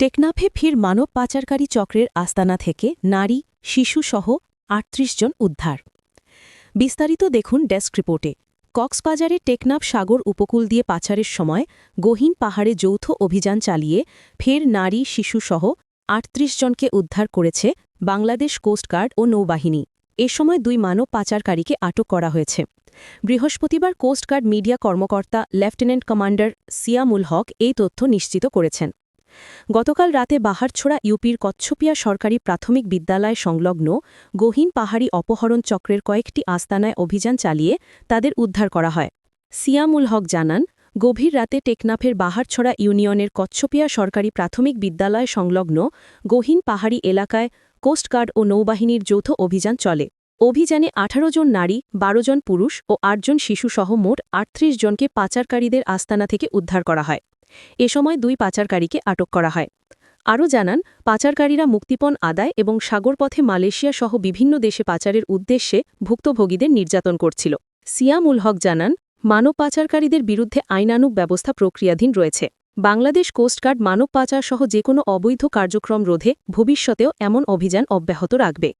টেকনাফে ফির মানব পাচারকারী চক্রের আস্তানা থেকে নারী শিশুসহ আটত্রিশ জন উদ্ধার। বিস্তারিত দেখুন ডেস্ক রিপোর্টে। কক্সবাজারে টেকনাফ সাগর উপকূল দিয়ে পাচারের সময় গহীন পাহাড়ে যৌথ অভিযান চালিয়ে ফের নারী শিশুসহ আটত্রিশ জনকে উদ্ধার করেছে বাংলাদেশ কোস্টগার্ড ও নৌবাহিনী। এ সময় দুই মানব পাচারকারীকে আটক করা হয়েছে। বৃহস্পতিবার কোস্টগার্ড মিডিয়া কর্মকর্তা লেফটেন্যান্ট কমান্ডার সিয়ামুল হক এই তথ্য নিশ্চিত করেছেন। গতকাল রাতে বাহারছোড়া ইউপির কচ্ছপিয়া সরকারি প্রাথমিক বিদ্যালয় সংলগ্ন গহীন পাহাড়ি অপহরণ চক্রের কয়েকটি আস্তানায় অভিযান চালিয়ে তাদের উদ্ধার করা হয়। সিয়ামুল হক জানান, গভীর রাতে টেকনাফের বাহারছড়া ইউনিয়নের কচ্ছপিয়া সরকারি প্রাথমিক বিদ্যালয় সংলগ্ন গহীন পাহাড়ি এলাকায় কোস্টগার্ড ও নৌবাহিনীর যৌথ অভিযান চলে। অভিযানে ১৮ জন নারী ১২ জন পুরুষ ও আটজন শিশুসহ মোট আটত্রিশ জনকে পাচারকারীদের আস্তানা থেকে উদ্ধার করা হয়। এ সময় দুই পাচারকারীকে আটক করা হয়। আরও জানান, পাচারকারীরা মুক্তিপণ আদায় এবং সাগরপথে মালয়েশিয়া সহ বিভিন্ন দেশে পাচারের উদ্দেশ্যে ভুক্তভোগীদের নির্যাতন করছিল। সিয়ামুল হক জানান, মানব পাচারকারীদের বিরুদ্ধে আইনানুগ ব্যবস্থা প্রক্রিয়াধীন রয়েছে। বাংলাদেশ কোস্টগার্ড মানব পাচার সহ যে কোনো অবৈধ কার্যক্রম রোধে ভবিষ্যতেও এমন অভিযান অব্যাহত রাখবে।